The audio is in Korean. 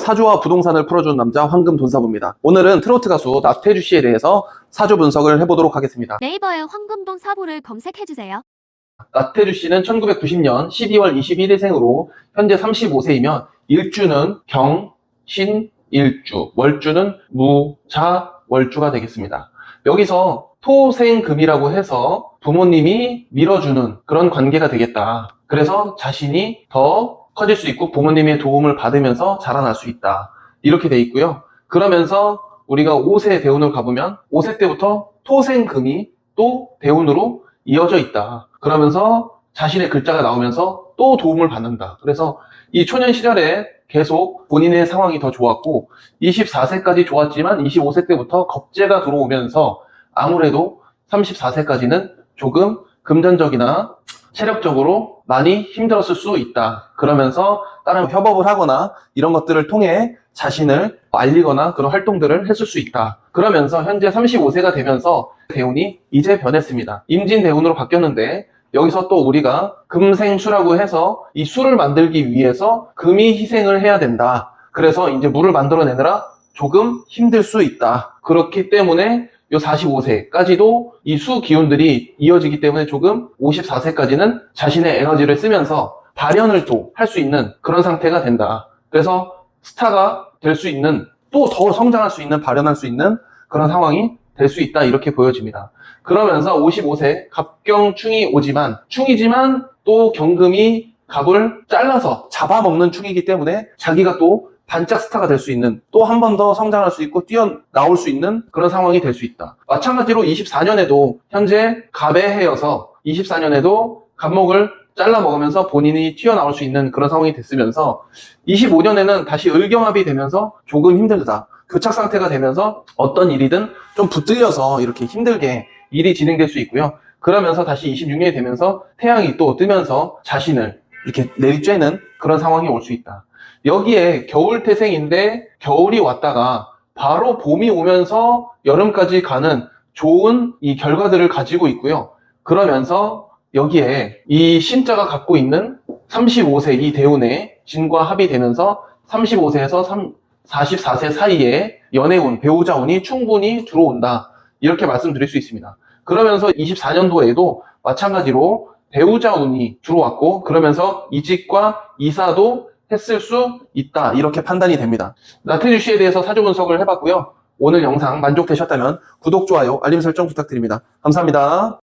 사주와 부동산을 풀어주는 남자 황금 돈사부입니다. 오늘은 트로트 가수 나태주 씨에 대해서 사주 분석을 해보도록 하겠습니다. 네이버에 황금동 사부를 검색해주세요. 나태주 씨는 1990년 12월 21일생으로 현재 35세이며 일주는 경, 신, 일주, 월주는 무, 자, 월주가 되겠습니다. 여기서 토생금이라고 해서 부모님이 밀어주는 그런 관계가 되겠다. 그래서 자신이 더 커질 수 있고 부모님의 도움을 받으면서 자라날 수 있다. 이렇게 돼 있고요. 그러면서 우리가 5세 대운을 가보면 5세 때부터 토생금이 또 대운으로 이어져 있다. 그러면서 자신의 글자가 나오면서 또 도움을 받는다. 그래서 이 초년 시절에 계속 본인의 상황이 더 좋았고 24세까지 좋았지만 25세 때부터 겁재가 들어오면서 아무래도 34세까지는 조금 금전적이나 체력적으로 많이 힘들었을 수 있다. 그러면서 다른 협업을 하거나 이런 것들을 통해 자신을 알리거나 그런 활동들을 했을 수 있다. 그러면서 현재 35세가 되면서 대운이 이제 변했습니다. 임진 대운으로 바뀌었는데 여기서 또 우리가 금생수라고 해서 이 수를 만들기 위해서 금이 희생을 해야 된다. 그래서 이제 물을 만들어내느라 조금 힘들 수 있다. 그렇기 때문에 요 45세까지도 이 수 기운들이 이어지기 때문에 조금 54세까지는 자신의 에너지를 쓰면서 발현을 또 할 수 있는 그런 상태가 된다. 그래서 스타가 될 수 있는 또 더 성장할 수 있는 발현할 수 있는 그런 상황이 될 수 있다 이렇게 보여집니다. 그러면서 55세 갑경충이 오지만 충이지만 또 경금이 갑을 잘라서 잡아먹는 충이기 때문에 자기가 또 반짝 스타가 될 수 있는 또 한 번 더 성장할 수 있고 뛰어나올 수 있는 그런 상황이 될 수 있다. 마찬가지로 24년에도 현재 갑의 해여서 24년에도 갑목을 잘라 먹으면서 본인이 튀어나올 수 있는 그런 상황이 됐으면서 25년에는 다시 을경합이 되면서 조금 힘들다. 교착 상태가 되면서 어떤 일이든 좀 붙들려서 이렇게 힘들게 일이 진행될 수 있고요. 그러면서 다시 26년이 되면서 태양이 또 뜨면서 자신을 이렇게 내리쬐는 그런 상황이 올 수 있다. 여기에 겨울 태생인데 겨울이 왔다가 바로 봄이 오면서 여름까지 가는 좋은 이 결과들을 가지고 있고요. 그러면서 여기에 이 신자가 갖고 있는 35세 이 대운에 진과 합이 되면서 35세에서 44세 사이에 연애운, 배우자운이 충분히 들어온다. 이렇게 말씀드릴 수 있습니다. 그러면서 24년도에도 마찬가지로 배우자운이 들어왔고 그러면서 이직과 이사도 했을 수 있다. 이렇게 판단이 됩니다. 나태주 씨에 대해서 사주 분석을 해봤고요. 오늘 영상 만족되셨다면 구독, 좋아요, 알림 설정 부탁드립니다. 감사합니다.